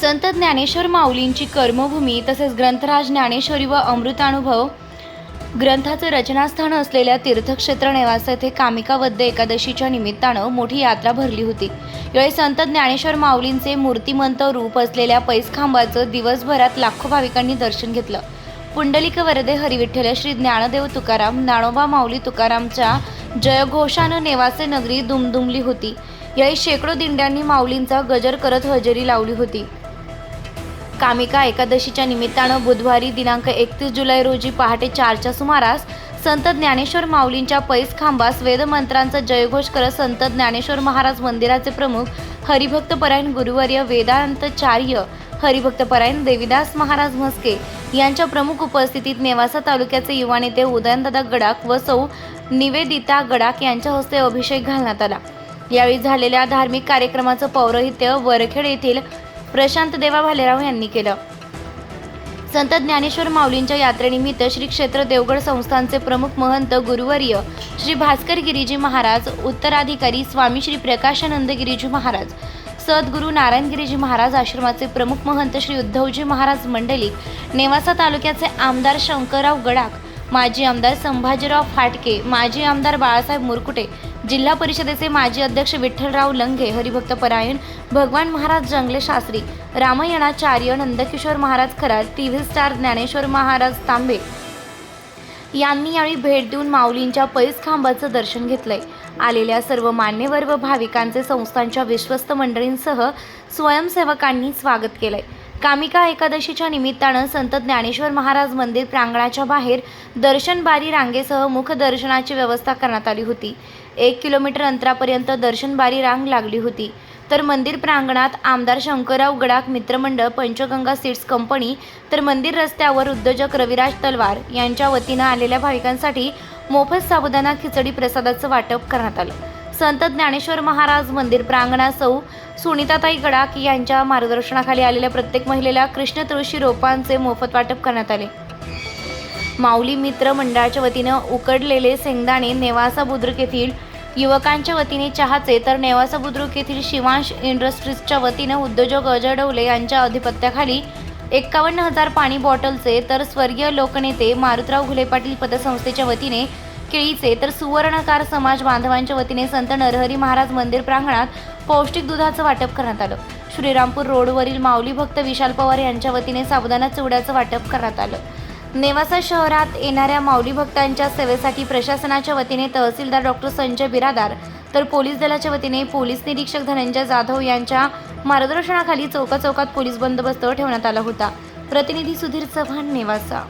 संत ज्ञानेश्वर माऊलींची कर्मभूमी तसेच ग्रंथराज ज्ञानेश्वरी व अमृतानुभव ग्रंथाचं रचनास्थान असलेल्या तीर्थक्षेत्र नेवास येथे कामिकावद्य एकादशीच्या निमित्तानं मोठी यात्रा भरली होती. यावेळी संत ज्ञानेश्वर माऊलींचे मूर्तिमंत रूप असलेल्या पैसखांबाचं दिवसभरात लाखो भाविकांनी दर्शन घेतलं. पुंडलिक वरदे हरिविठ्ठल श्री ज्ञानदेव तुकाराम ज्ञानोबा माऊली तुकारामच्या जयघोषानं नेवासे नगरी दुमदुमली होती. यावेळी शेकडो दिंड्यांनी माऊलींचा गजर करत हजेरी लावली होती. कामिका एकादशीच्या निमित्तानं बुधवारी दिनांक एकतीस जुलै रोजी पहाटे चारच्या सुमारास संत ज्ञानेश्वर माऊलींच्या पैस खांबास वेदमंत्रांचा जयघोष करत संत ज्ञानेश्वर महाराज मंदिराचे प्रमुख हरिभक्तपरायण गुरुवर्य वेदांतचार्य हरिभक्तपरायण देविदास महाराज म्हस्के यांच्या प्रमुख उपस्थितीत नेवासा तालुक्याचे युवा नेते उदयनदादा गडाख व सौ निवेदिता गडाख यांच्या हस्ते अभिषेक घालण्यात आला. यावेळी झालेल्या धार्मिक कार्यक्रमाचं पौरोहित्य वरखेड येथील प्रशांत देवा भालेराव यांनी केलं. संत ज्ञानेश्वर माऊलींच्या यात्रेनिमित्त श्री क्षेत्र देवगड संस्थानचे प्रमुख महंत गुरुवर्य श्री भास्कर गिरीजी महाराज उत्तराधिकारी स्वामी श्री प्रकाशानंद गिरीजी महाराज सद्गुरू नारायण गिरीजी महाराज आश्रमाचे प्रमुख महंत श्री उद्धवजी महाराज मंडलिक नेवासा तालुक्याचे आमदार शंकरराव गडाख माजी आमदार संभाजीराव फाटके माजी आमदार बाळासाहेब मुरकुटे जिल्हा परिषदेचे माजी अध्यक्ष विठ्ठलराव लंघे हरिभक्त परायण Bhagwan Maharaj Jangle Shastri रामायणाचार्य Nandkishor Maharaj Kharat T V star Dnyaneshwar Maharaj Tambe यांनी यावेळी भेट देऊन माऊलींच्या पैस खांबाचं दर्शन घेतलंय. आलेल्या सर्व मान्यवर व भाविकांचे संस्थांच्या विश्वस्त मंडळींसह स्वयंसेवकांनी स्वागत केलंय. कामिका एकादशीच्या निमित्तानं संत ज्ञानेश्वर महाराज मंदिर प्रांगणाच्या बाहेर दर्शनबारी रांगेसह मुखदर्शनाची व्यवस्था करण्यात आली होती. एक किलोमीटर अंतरापर्यंत दर्शनबारी रांग लागली होती. तर मंदिर प्रांगणात आमदार शंकरराव गडाख मित्रमंडळ पंचगंगा सीड्स कंपनी तर मंदिर रस्त्यावर उद्योजक रविराज तलवार यांच्या वतीनं आलेल्या भाविकांसाठी मोफत साबुदाणा खिचडी प्रसादाचं वाटप करण्यात आलं. संत ज्ञानेश्वर महाराज मंदिर प्रांगणात सौ सुनीताताई गडाख यांच्या मार्गदर्शनाखाली आलेल्या प्रत्येक महिलेला कृष्ण तुळशी रोपांचे मोफत वाटप करण्यात आले. माऊली मित्र मंडळाच्या वतीनं उकडलेले शेंगदाणे नेवासा बुद्रुक येथील युवकांच्या वतीने चहाचे तर नेवासा बुद्रुक येथील शिवांश इंडस्ट्रीजच्या वतीनं उद्योजक अजय डवले यांच्या अधिपत्याखाली एक्कावन्न हजार पाणी बॉटलचे तर स्वर्गीय लोकनेते मारुतराव घुले पाटील पतसंस्थेच्या वतीने केळीचे तर सुवर्णकार समाज बांधवांच्या वतीने संत नरहरी महाराज मंदिर प्रांगणात पौष्टिक दुधाचं वाटप करण्यात आलं. श्रीरामपूर रोडवरील माऊली भक्त विशाल पवार यांच्या वतीने साबुदाणा चिवड्याचं वाटप करण्यात आलं. नेवासा शहरात येणाऱ्या माऊली भक्तांच्या सेवेसाठी प्रशासनाच्या वतीने तहसीलदार डॉक्टर संजय बिरादार तर पोलीस दलाच्या वतीने पोलीस निरीक्षक धनंजय जाधव यांच्या मार्गदर्शनाखाली चौकाचौकात पोलीस बंदोबस्त ठेवण्यात आला होता. प्रतिनिधी सुधीर चव्हाण नेवासा.